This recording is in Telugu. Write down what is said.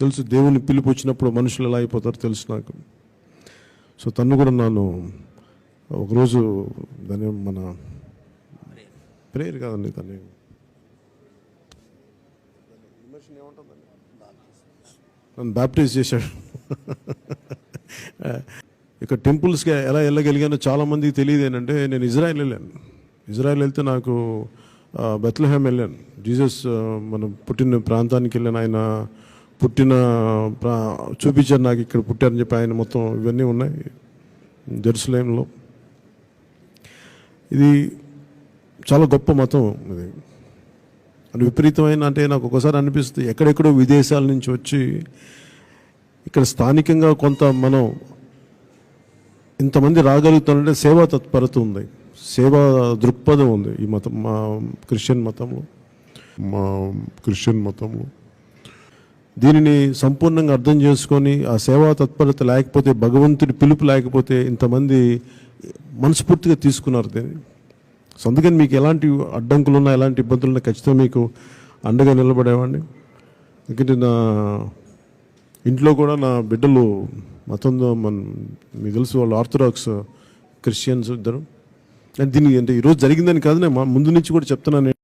తెలుసు దేవుని పిలుపు వచ్చినప్పుడు మనుషులు ఎలా అయిపోతారో తెలుసు నాకు. సో తను కూడా నన్ను ఒకరోజు దాని మన ప్రేయర్ కాదండి దాన్ని. నన్ను బ్యాప్టైజ్ చేశాడు. ఇక టెంపుల్స్కి ఎలా వెళ్ళగలిగానో చాలామందికి తెలియదు ఏంటంటే నేను ఇజ్రాయెల్ వెళ్ళాను. ఇజ్రాయెల్ వెళ్తే నాకు ఆ, వెళ్ళాను. జీసస్ మనం పుట్టిన ప్రాంతానికి వెళ్ళాను ఆయన పుట్టిన ప్రా చూపించారు నాకు ఇక్కడ పుట్టారని చెప్పి ఆయన మొత్తం ఇవన్నీ ఉన్నాయి. జెరూసలేంలో ఇది చాలా గొప్ప మతం ఇది. అది విపరీతమైన అంటే నాకు ఒకసారి అనిపిస్తుంది ఎక్కడెక్కడో విదేశాల నుంచి వచ్చి ఇక్కడ స్థానికంగా కొంత మనం ఇంతమంది రాగలుగుతానంటే సేవా తత్పరత ఉంది. సేవా దృక్పథం ఉంది ఈ మతం మా క్రిస్టియన్ మతంలో. మా క్రిస్టియన్ మతంలో. దీనిని సంపూర్ణంగా అర్థం చేసుకొని ఆ సేవా తత్పరత లేకపోతే భగవంతుడి పిలుపు లేకపోతే ఇంతమంది మనస్ఫూర్తిగా తీసుకున్నారు దీన్ని. సో అందుకని మీకు ఎలాంటి అడ్డంకులు ఉన్నా ఎలాంటి ఇబ్బందులు ఉన్నా ఖచ్చితంగా మీకు అండగా నిలబడేవాడిని. ఎందుకంటే నా ఇంట్లో కూడా నా బిడ్డలు మతంలో మన మీకు తెలుసు వాళ్ళు ఆర్థడాక్స్ క్రిస్టియన్స్ ఇద్దరు. అండ్ దీనికి అంటే ఈరోజు జరిగిందని కాదు నేను ముందు నుంచి కూడా చెప్తున్నాను.